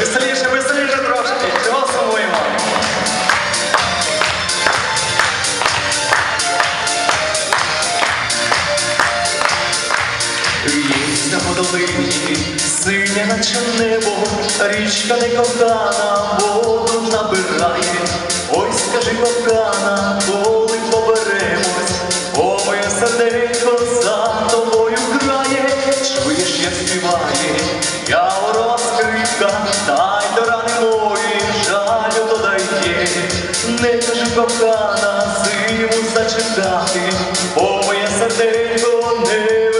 Веселіше, веселіше трошки. Чого сумуємо? В'їзд по долині, синя наче небо, річка не кохана, воду набирає. Ой, скажи, кохана, коли поберемось, о моє серденько кохана, зиму зачитати, бо моє серденько не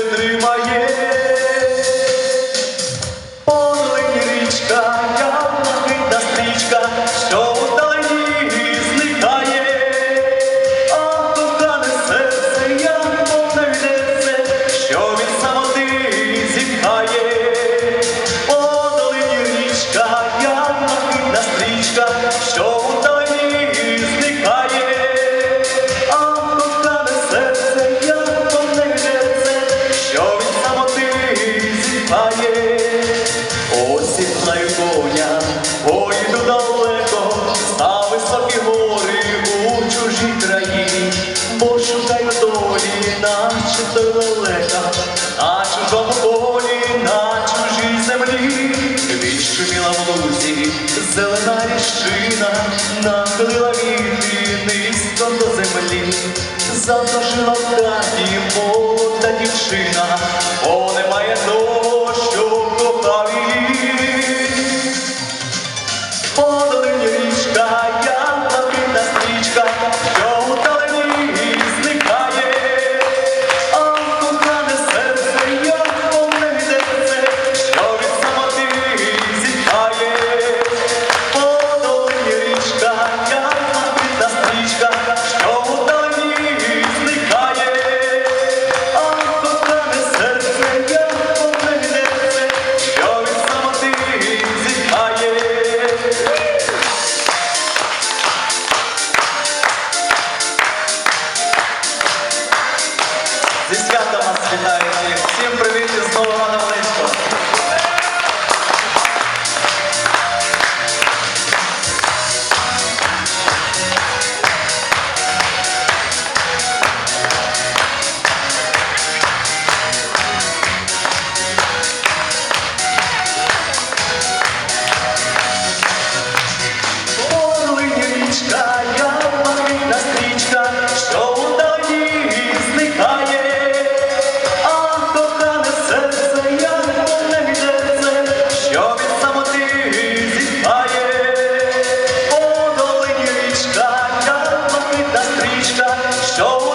Осінною коня, поїду далеко, за високі гори у чужій країні, бо шукаю долі, наче той лелека, на чужому полі, на чужій землі, відшуміла в лузі, зелена ріщина, нахилила віти низько до землі, затожила в хаті молода дівчина, show